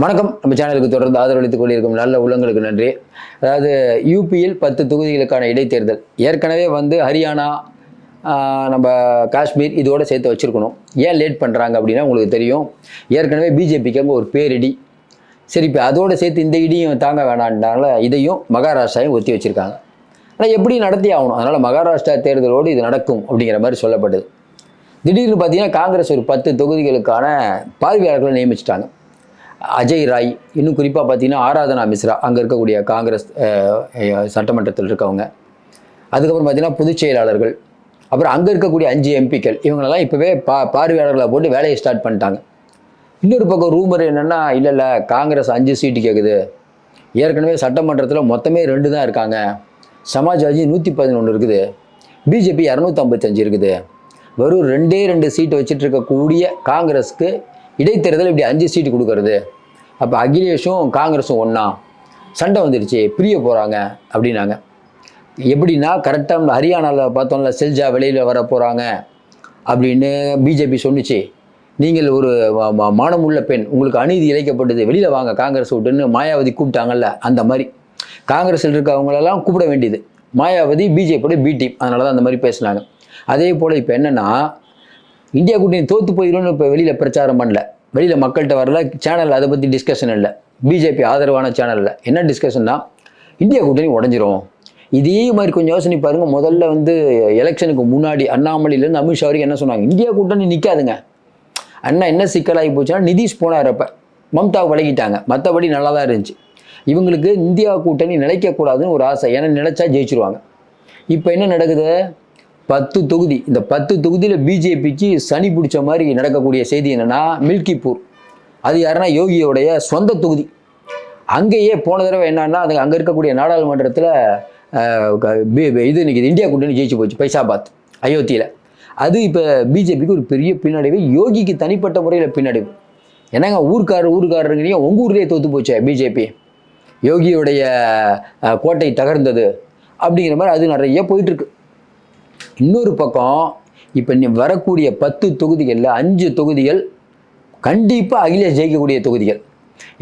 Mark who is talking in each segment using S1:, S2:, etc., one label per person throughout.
S1: வணக்கம். நம்ம சேனலுக்கு தொடர்ந்து ஆதரவளித்துக் கொண்டிருக்கும் நல்ல உள்ளங்களுக்கு நன்றி. அதாவது யூபியில் பத்து தொகுதிகளுக்கான இடைத்தேர்தல். ஏற்கனவே வந்து ஹரியானா நம்ம காஷ்மீர் இதோடு சேர்த்து வச்சுருக்கணும். ஏன் லேட் பண்ணுறாங்க அப்படின்னா உங்களுக்கு தெரியும். ஏற்கனவே பிஜேபிக்கு ஒரு பேரிடி. சரி இப்போ அதோட சேர்த்து இந்த இடியும் தாங்க வேணான்றனால இதையும் மகாராஷ்டிராவையும் ஒத்தி வச்சுருக்காங்க. ஆனால் எப்படி நடத்தி ஆகணும்? அதனால் மகாராஷ்டிரா தேர்தலோடு இது நடக்கும் அப்படிங்கிற மாதிரி சொல்லப்படுது திடீர்னு பார்த்தீங்கன்னா காங்கிரஸ் ஒரு பத்து தொகுதிகளுக்கான பார்வையாளர்களை நியமிச்சிட்டாங்க. அஜய் ராய் இன்னும் குறிப்பாக பார்த்தீங்கன்னா ஆராதனா மிஸ்ரா அங்கே இருக்கக்கூடிய காங்கிரஸ் சட்டமன்றத்தில் இருக்கவங்க. அதுக்கப்புறம் பார்த்தீங்கன்னா பொதுச் செயலாளர்கள். அப்புறம் அங்கே இருக்கக்கூடிய அஞ்சு எம்பிக்கள் இவங்களெல்லாம் இப்போவே பா பார்வையாளர்களை போட்டு வேலையை ஸ்டார்ட் பண்ணிட்டாங்க. இன்னொரு பக்கம் ரூமர் என்னென்னா இல்லை இல்லை காங்கிரஸ் அஞ்சு சீட்டு கேட்குது ஏற்கனவே சட்டமன்றத்தில் மொத்தமே ரெண்டு தான் இருக்காங்க. சமாஜ்வாதி நூற்றி பதினொன்று இருக்குது. பிஜேபி இரநூத்தம்பத்தஞ்சு இருக்குது. வெறும் ரெண்டே ரெண்டு சீட்டு வச்சுட்டு இருக்கக்கூடிய காங்கிரஸ்க்கு இடைத்தேர்தல் இப்படி அஞ்சு சீட்டு கொடுக்கறது. அப்போ அகிலேஷும் காங்கிரஸும் ஒன்றா சண்டை வந்துடுச்சு பிரிய போகிறாங்க அப்படின்னாங்க. எப்படின்னா கரெக்டாக நம்ம ஹரியானாவில் பார்த்தோம்ல செல்ஜா வெளியில் வர போகிறாங்க அப்படின்னு பிஜேபி சொன்னுச்சு. நீங்கள் ஒரு மானமுள்ள பெண் உங்களுக்கு அநீதி இழைக்கப்பட்டது வெளியில் வாங்க காங்கிரஸ் விட்டுன்னு மாயாவதி கூப்பிட்டாங்கல்ல அந்த மாதிரி. காங்கிரஸில் இருக்கவங்களெல்லாம் கூப்பிட வேண்டியது. மாயாவதி பிஜேபியோட பி டீம் அதனால தான் அந்த மாதிரி பேசுனாங்க. அதே போல் இப்போ என்னென்னா இந்தியா கூட்டணி தோற்று போயிடும்னு இப்போ வெளியில் பிரச்சாரம் பண்ணல. வெளியில் மக்கள்கிட்ட வரல. சேனலில் அதை பற்றி டிஸ்கஷன் இல்லை. பிஜேபி ஆதரவான சேனலில் என்ன டிஸ்கஷன்னா இந்தியா கூட்டணி உடஞ்சிரும். இதே மாதிரி கொஞ்சம் யோசனை பாருங்கள் முதல்ல வந்து எலெக்ஷனுக்கு முன்னாடி அண்ணாமலையிலேருந்து அமித்ஷா வரைக்கும் என்ன சொன்னாங்க? இந்தியா கூட்டணி நிற்காதுங்க அண்ணா என்ன சிக்கலாகி போச்சுன்னா நிதிஷ் போனார் அப்போ. மம்தா விலகிட்டாங்க மற்றபடி நல்லா தான் இருந்துச்சு. இவங்களுக்கு இந்தியா கூட்டணி நிலைக்கக்கூடாதுன்னு ஒரு ஆசை. ஏன்னா நினைச்சா ஜெயிச்சிருவாங்க. இப்போ என்ன நடக்குது? பத்து தொகுதி. இந்த பத்து தொகுதியில் பிஜேபிக்கு சனி பிடிச்ச மாதிரி நடக்கக்கூடிய செய்தி என்னென்னா மில்கிப்பூர் அது யாருன்னா யோகியோடைய சொந்த தொகுதி. அங்கேயே போன தடவை என்னன்னா அது அங்கே இருக்கக்கூடிய நாடாளுமன்றத்தில் இது இன்னைக்கு இந்தியா கூட்டணி ஜெயிச்சு போச்சு பைசாபாத் அயோத்தியில். அது இப்போ பிஜேபிக்கு ஒரு பெரிய பின்னடைவு யோகிக்கு தனிப்பட்ட முறையில் பின்னடைவு. என்னங்க ஊர்க்காரர் ஊர்க்காரருங்கிறீங்க உங்கள் ஊர்லேயே தோற்று போச்சே பிஜேபி யோகியுடைய கோட்டை தகர்ந்தது அப்படிங்கிற மாதிரி அது நிறைய போயிட்டுருக்கு இன்னொரு பக்கம் இப்போ நீ வரக்கூடிய பத்து தொகுதிகளில் அஞ்சு தொகுதிகள் கண்டிப்பாக அகிலேஷ் ஜெயிக்கக்கூடிய தொகுதிகள்.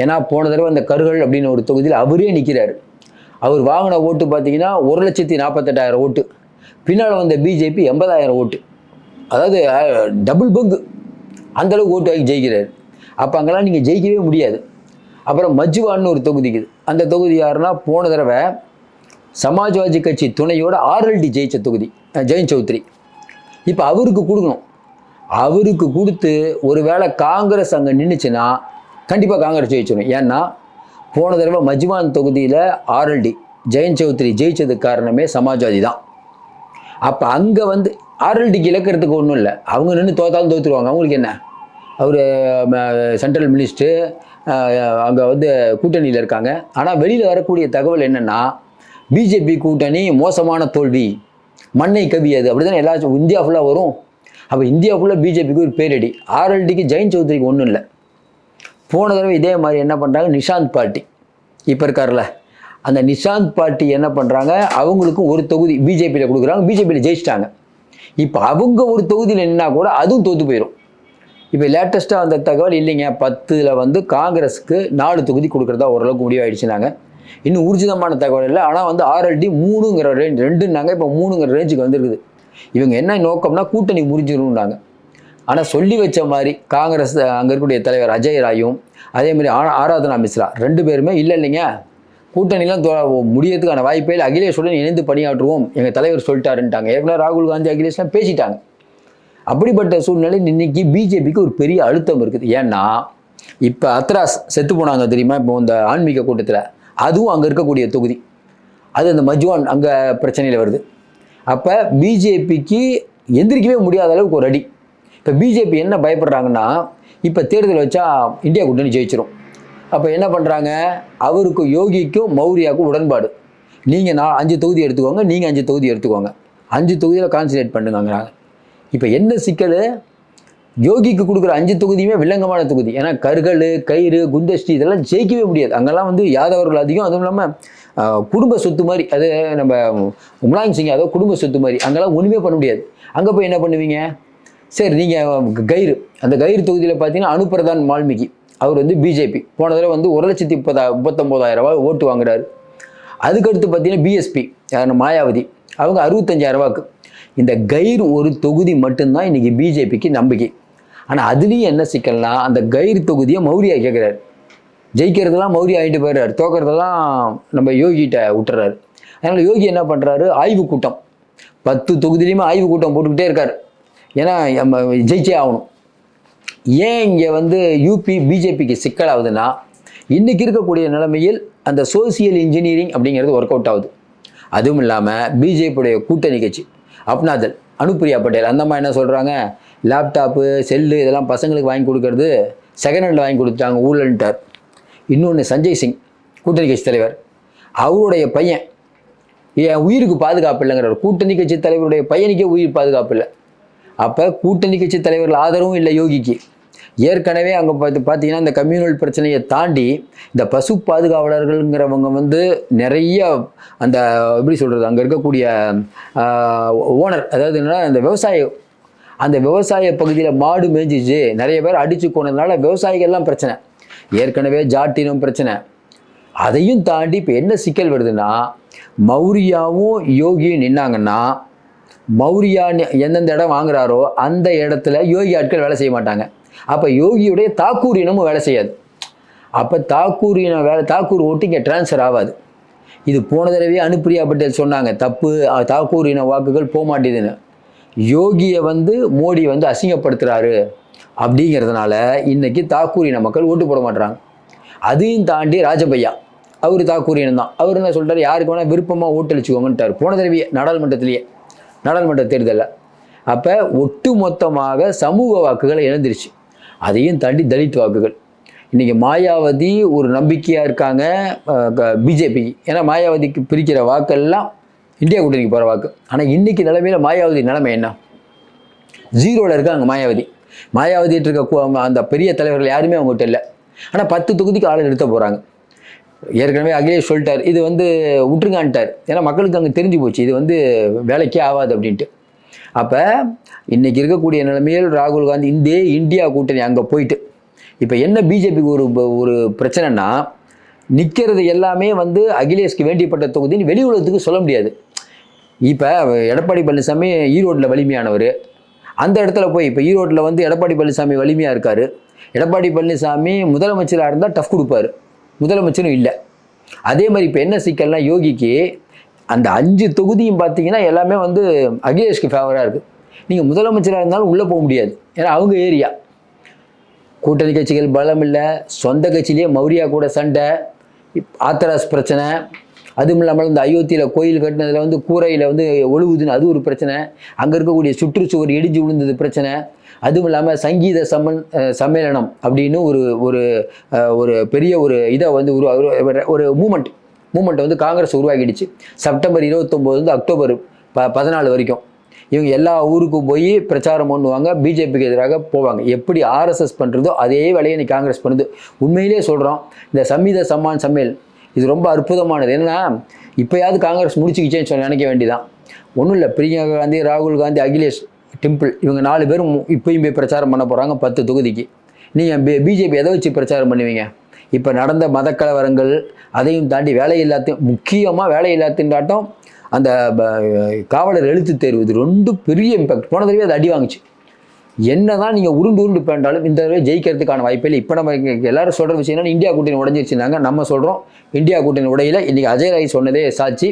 S1: ஏன்னா போன தடவை அந்த கருகள் அப்படின்னு ஒரு தொகுதியில் அவரே நிற்கிறாரு அவர் வாங்கின ஓட்டு பார்த்தீங்கன்னா ஒரு லட்சத்தி நாற்பத்தெட்டாயிரம் ஓட்டு. பின்னால் வந்த பிஜேபி எண்பதாயிரம் ஓட்டு. அதாவது டபுள் பங்கு அந்தளவுக்கு ஓட்டு வாங்கி ஜெயிக்கிறார். அப்போ அங்கெல்லாம் நீங்கள் ஜெயிக்கவே முடியாது. அப்புறம் மஜ்வான்னு ஒரு தொகுதி இருக்குது. அந்த தொகுதி யாருன்னா போன தடவை சமாஜ்வாதி கட்சி துணையோட ஆர்எல்டி ஜெயிச்ச தொகுதி. ஜெயின் ஜெயந்த் சௌத்ரி. இப்போ அவருக்கு கொடுக்கணும். அவருக்கு கொடுத்து ஒருவேளை காங்கிரஸ் அங்கே நின்றுச்சுன்னா கண்டிப்பாக காங்கிரஸ் ஜெயிச்சிடும் ஏன்னா போன தடவை மஜ்வான் தொகுதியில் ஆர்எல்டி ஜெயந்த் சௌத்ரி ஜெயிச்சதுக்கு காரணமே சமாஜ்வாதி தான். அப்போ அங்கே வந்து ஆர்எல்டிக்கு இழக்கிறதுக்கு ஒன்றும் இல்லை. அவங்க நின்று தோத்தாலும் தோத்துருவாங்க. அவங்களுக்கு என்ன? அவர் சென்ட்ரல் மினிஸ்டர் அங்கே வந்து கூட்டணியில் இருக்காங்க. ஆனால் வெளியில் வரக்கூடிய தகவல் என்னென்னா பிஜேபி கூட்டணி மோசமான தோல்வி. மண்ணை கவியது அப்படி தானே எல்லா இந்தியா ஃபுல்லாக வரும். அப்போ இந்தியா ஃபுல்லாக பிஜேபிக்கு ஒரு பேரடி. ஆர்எல்டிக்கு ஜெயின் சௌத்ரிக்கு ஒன்றும் இல்லை. போன தடவை இதே மாதிரி என்ன பண்ணுறாங்க நிஷாந்த் பார்ட்டி இப்போ இருக்கார்ல அந்த நிஷாந்த் பார்ட்டி என்ன பண்ணுறாங்க அவங்களுக்கும் ஒரு தொகுதி பிஜேபியில் கொடுக்குறாங்க. பிஜேபியில் ஜெயிச்சிட்டாங்க. இப்போ அவங்க ஒரு தொகுதியில் நின்னா கூட அதுவும் தோற்று போயிடும் இப்போ லேட்டஸ்ட்டாக அந்த தகவல் இல்லைங்க. பத்தில் வந்து காங்கிரஸுக்கு நாலு தொகுதி கொடுக்குறதா ஓரளவுக்கு முடிவாயிடுச்சுனாங்க. இன்னும் ஊர்ஜிதமான தகவல் இல்லை. ஆனால் வந்து ஆர்எல்டி மூணுங்கிற ரேஞ்ச் ரெண்டுன்னாங்க இப்போ மூணுங்கிற ரேஞ்சுக்கு வந்திருக்குது. இவங்க என்ன நோக்கம்னா கூட்டணி முறிஞ்சிருந்தாங்க ஆனால் சொல்லி வச்ச மாதிரி காங்கிரஸ் அங்கே இருக்கக்கூடிய தலைவர் அஜய் ராயும் அதே மாதிரி ஆ ஆராதனா மிஸ்ரா ரெண்டு பேருமே இல்லை இல்லைங்க. கூட்டணிலாம் முடியறதுக்கான வாய்ப்பே இல்லை. அகிலேஷுடன் இணைந்து பணியாற்றுவோம். எங்கள் தலைவர் சொல்லிட்டாருன்ட்டாங்க. ஏற்கனவே ராகுல் காந்தி அகிலேஷ்லாம் பேசிட்டாங்க. அப்படிப்பட்ட சூழ்நிலை இன்னைக்கு பிஜேபிக்கு ஒரு பெரிய அழுத்தம் இருக்குது. ஏன்னா இப்போ அத்ராஸ் செத்து போனாங்க தெரியுமா? இப்போ இந்த ஆன்மீக கூட்டத்தில். அதுவும் அங்கே இருக்கக்கூடிய தொகுதி. அது அந்த மஜ்வான் அங்கே பிரச்சனையில் வருது. அப்போ பிஜேபிக்கு எந்திரிக்கவே முடியாத அளவுக்கு ஒரு அடி. இப்போ பிஜேபி என்ன பயப்படுறாங்கன்னா இப்போ தேர்தல் வச்சா இந்தியா கூட்டணி ஜெயிச்சிரும். அப்போ என்ன பண்ணுறாங்க அவருக்கும் யோகிக்கும் மௌரியாவுக்கும் உடன்பாடு. நீங்கள் நான் அஞ்சு தொகுதி எடுத்துக்கோங்க நீங்கள் அஞ்சு தொகுதி எடுத்துக்கோங்க. அஞ்சு தொகுதியில் கான்சன்ட்ரேட் பண்ணுங்கிறாங்க இப்போ என்ன சிக்கல்? யோகிக்கு கொடுக்குற அஞ்சு தொகுதியுமே வில்லங்கமான தொகுதி. ஏன்னா கருகல் கயிறு குண்டஷ்டி இதெல்லாம் ஜெயிக்கவே முடியாது. அங்கெல்லாம் வந்து யாதவர்கள் அதிகம். அதுவும் இல்லாமல் குடும்ப சொத்து மாதிரி அது நம்ம முலாயம் சிங் யாதவ் குடும்ப சொத்து மாதிரி அங்கெல்லாம் ஒன்றுமே பண்ண முடியாது. அங்கே போய் என்ன பண்ணுவீங்க? சரி நீங்கள் கயிறு. அந்த கயிறு தொகுதியில் பார்த்தீங்கன்னா அனுப்பிரதான் வால்மீகி அவர் வந்து பிஜேபி. போன தடவை வந்து ஒரு லட்சத்தி முப்பதா முப்பத்தொம்போதாயிரம் ரூபாய் ஓட்டு வாங்குறாரு. அதுக்கடுத்து பார்த்தீங்கன்னா பிஎஸ்பி மாயாவதி. அவங்க அறுபத்தஞ்சாயிரம் ரூபாய்க்கு. இந்த கயிறு ஒரு தொகுதி மட்டும்தான் இன்றைக்கி பிஜேபிக்கு நம்பிக்கை. ஆனால் அதுலேயும் என்ன சிக்கல்னா அந்த கயிறு தொகுதியை மௌரியா கேட்குறாரு ஜெயிக்கிறதெல்லாம் மௌரி ஆகிட்டு போயிடுறாரு. தோக்கிறதெல்லாம் நம்ம யோகிகிட்ட விட்டுறாரு. அதனால் யோகி என்ன பண்ணுறாரு ஆய்வு கூட்டம். பத்து தொகுதியிலையுமே ஆய்வு கூட்டம் போட்டுக்கிட்டே இருக்கார். ஏன்னா நம்ம ஜெயிச்சே ஆகணும். ஏன் இங்கே வந்து யூபி பிஜேபிக்கு சிக்கலாகுதுன்னா இன்றைக்கி இருக்கக்கூடிய நிலைமையில் அந்த சோசியல் இன்ஜினியரிங் அப்படிங்கிறது ஒர்க் அவுட் ஆகுது. அதுவும் இல்லாமல் பிஜேபியுடைய கூட்டணி கட்சி அப்னாதல் அனுப்பிரியா பட்டேல் அந்த அம்மா என்ன சொல்கிறாங்க லேப்டாப்பு செல்லு இதெல்லாம் பசங்களுக்கு வாங்கி கொடுக்கறது செகண்ட் ஹேண்டில் வாங்கி கொடுத்துட்டாங்க ஊழல்ன்ட்டார். இன்னொன்று சஞ்சய் சிங் கூட்டணி கட்சி தலைவர். அவருடைய பையன் என் உயிருக்கு பாதுகாப்பு இல்லைங்கிறார் கூட்டணி கட்சி தலைவருடைய பையனுக்கே உயிர் பாதுகாப்பு இல்லை. அப்போ கூட்டணி கட்சி தலைவர்கள் ஆதரவும் இல்லை யோகிக்கு. ஏற்கனவே அங்கே பார்த்து பார்த்தீங்கன்னா இந்த கம்யூனல் பிரச்சனையை தாண்டி இந்த பசு பாதுகாவலர்கள்ங்கிறவங்க வந்து நிறைய அந்த எப்படி சொல்கிறது அங்கே இருக்கக்கூடிய ஓனர் அதாவது என்னென்னா அந்த விவசாய அந்த விவசாய பகுதியில் மாடு மேய்ஞ்சிச்சு நிறைய பேர் அடித்து போனதுனால விவசாயிகள்லாம் பிரச்சனை. ஏற்கனவே ஜாட்டினம் பிரச்சனை. அதையும் தாண்டி இப்போ என்ன சிக்கல் வருதுன்னா மௌரியாவும் யோகியும் நின்னாங்கன்னா மௌரியா எந்தெந்த இடம் வாங்குறாரோ அந்த இடத்துல யோகி ஆட்கள் வேலை செய்ய மாட்டாங்க. அப்போ யோகியுடைய தாக்கூர் இனமும் வேலை செய்யாது. அப்போ தாக்கூர் இனம் வேலை தாக்கூர் ஓட்டு இங்கே ட்ரான்ஸ்ஃபர் ஆகாது. இது போன தடவையே அனுப்பிரியா பட்டேல் சொன்னாங்க தப்பு தாக்கூர் இன வாக்குகள் போக மாட்டேதுன்னு யோகியை வந்து மோடி வந்து அசிங்கப்படுத்துகிறாரு அப்படிங்கிறதுனால இன்னைக்கு தாக்கூர் இன மக்கள் ஓட்டு போட மாட்டுறாங்க அதையும் தாண்டி ராஜபையா அவர் தாக்கூர் இனம் தான். அவர் என்ன சொல்கிறார் யாருக்கு வேணால் விருப்பமாக ஓட்டளிச்சுக்கோங்கன்ட்டார் போன தடவையே நாடாளுமன்றத்திலேயே நாடாளுமன்ற தேர்தலில். அப்போ ஒட்டு மொத்தமாக சமூக வாக்குகளை இழந்துருச்சு. அதையும் தாண்டி தலித் வாக்குகள். இன்றைக்கி மாயாவதி ஒரு நம்பிக்கையாக இருக்காங்க பிஜேபிக்கு ஏன்னா மாயாவதிக்கு பிரிக்கிற வாக்கெல்லாம் இந்தியா கூட்டணிக்கு போகிற வாக்கு. ஆனால் இன்றைக்கி நிலைமையில் மாயாவதி நிலைமை என்ன? ஜீரோவில் இருக்காங்க மாயாவதி. மாயாவதிட்டு இருக்க அந்த பெரிய தலைவர்கள் யாருமே அவங்ககிட்ட இல்லை. ஆனால் பத்து தொகுதிக்கு ஆளு நிறுத்த போகிறாங்க ஏற்கனவே அகிலேஷ் சொல்லிட்டார் இது வந்து விட்டுருங்கான்ட்டார். ஏன்னா மக்களுக்கு அங்கே தெரிஞ்சு போச்சு இது வந்து வேலைக்கே ஆகாது அப்படின்ட்டு. அப்போ இன்றைக்கி இருக்கக்கூடிய நிலைமையில் ராகுல் காந்தி இந்த இந்தியா கூட்டணி அங்கே போயிட்டு. இப்போ என்ன பிஜேபிக்கு ஒரு ஒரு பிரச்சனைனா நிற்கிறது எல்லாமே வந்து அகிலேஷ்க்கு வேண்டியப்பட்ட தொகுதின்னு வெளி உலகத்துக்கு சொல்ல முடியாது. இப்போ எடப்பாடி பழனிசாமி ஈரோட்டில் வலிமையானவர். அந்த இடத்துல போய் இப்போ ஈரோட்டில் வந்து எடப்பாடி பழனிசாமி வலிமையாக இருக்கார். எடப்பாடி பழனிசாமி முதலமைச்சராக இருந்தால் டஃப் கொடுப்பாரு. முதலமைச்சரும் இல்லை. அதே மாதிரி இப்போ என்ன சிக்கல்னா யோகிக்கு அந்த அஞ்சு தொகுதியும் பார்த்தீங்கன்னா எல்லாமே வந்து அகிலேஷ்க்கு ஃபேவராக இருக்குது நீங்கள் முதலமைச்சராக இருந்தாலும் உள்ளே போக முடியாது. ஏன்னா அவங்க ஏரியா. கூட்டணி கட்சிகள் பலம் இல்லை சொந்த கட்சியிலேயே மௌரியா கூட சண்டை ஆத்தராஸ் பிரச்சனை அதுவும் இல்லாமல் இந்த அயோத்தியில் கோயில் கட்டினதில் வந்து கூரையில் வந்து ஒழுகுதுன்னு அது ஒரு பிரச்சனை. அங்கே இருக்கக்கூடிய சுற்றுச்சுவர் இடிஞ்சு விழுந்தது பிரச்சனை. அதுவும் இல்லாமல் சங்கீத சம்மன் சம்மேளனம் அப்படின்னு ஒரு ஒரு ஒரு பெரிய ஒரு இதை வந்து உருவா ஒரு- மூமெண்ட் மூமெண்ட் வந்து காங்கிரஸ் உருவாக்கிடுச்சு செப்டம்பர் இருபத்தொம்போதுலேருந்து அக்டோபர் ப பதினாலு வரைக்கும். இவங்க எல்லா ஊருக்கும் போய் பிரச்சாரம் பண்ணுவாங்க பிஜேபிக்கு எதிராக போவாங்க. எப்படி ஆர்எஸ்எஸ் பண்ணுறதோ அதே வேலையை இன்னைக்கு காங்கிரஸ் பண்ணுது. உண்மையிலே சொல்கிறோம் இந்த சம்மித சம்மான் சம்மேல் இது ரொம்ப அற்புதமானது. என்னன்னா இப்போயாவது காங்கிரஸ் முடிச்சுக்கிச்சேன்னு சொல்லி நினைக்க வேண்டியதான் ஒன்றும் இல்லை பிரியங்கா காந்தி ராகுல் காந்தி அகிலேஷ் டிம்பிள் இவங்க நாலு பேரும் இப்பயும் போய் பிரச்சாரம் பண்ண போகிறாங்க பத்து தொகுதிக்கு. நீங்கள் பிஜேபி எதை வச்சு பிரச்சாரம் பண்ணுவீங்க? இப்போ நடந்த மதக்கலவரங்கள் அதையும் தாண்டி வேலையில்லாத்தையும் முக்கியமாக வேலையில்லாத்தின்றாட்டம் அந்த ப- காவலர் எழுத்து தேர்வு இது ரெண்டும் பெரிய இம்பாக்ட் போன தடவை அது அடி வாங்குச்சு. என்னதான் நீங்கள் உருண்டு உருண்டு பேண்டாலும் இந்த தடவை ஜெயிக்கிறதுக்கான வாய்ப்பே இல்லை. இப்போ நம்ம எல்லாரும் சொல்கிற விஷயம் என்னன்னா இந்தியா கூட்டணி உடஞ்சிருச்சுனாங்க நம்ம சொல்கிறோம் இந்தியா கூட்டணி உடையில. இன்றைக்கி அஜய் ராய் சொன்னதே சாட்சி.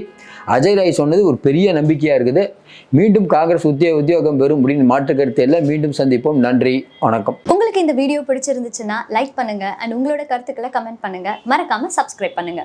S1: அஜய் ராய் சொன்னது ஒரு பெரிய நம்பிக்கையாக இருக்குது. மீண்டும் காங்கிரஸ் உத்தியோக உத்தியோகம் பெறும் அப்படின்னு மாற்று கருத்து எல்லாம் மீண்டும் சந்திப்போம். நன்றி வணக்கம்.
S2: உங்களுக்கு இந்த வீடியோ பிடிச்சிருந்துச்சுன்னா லைக் பண்ணுங்க. அண்ட் உங்களோட கருத்துக்களை கமெண்ட் பண்ணுங்க. மறக்காம சப்ஸ்கிரைப் பண்ணுங்க.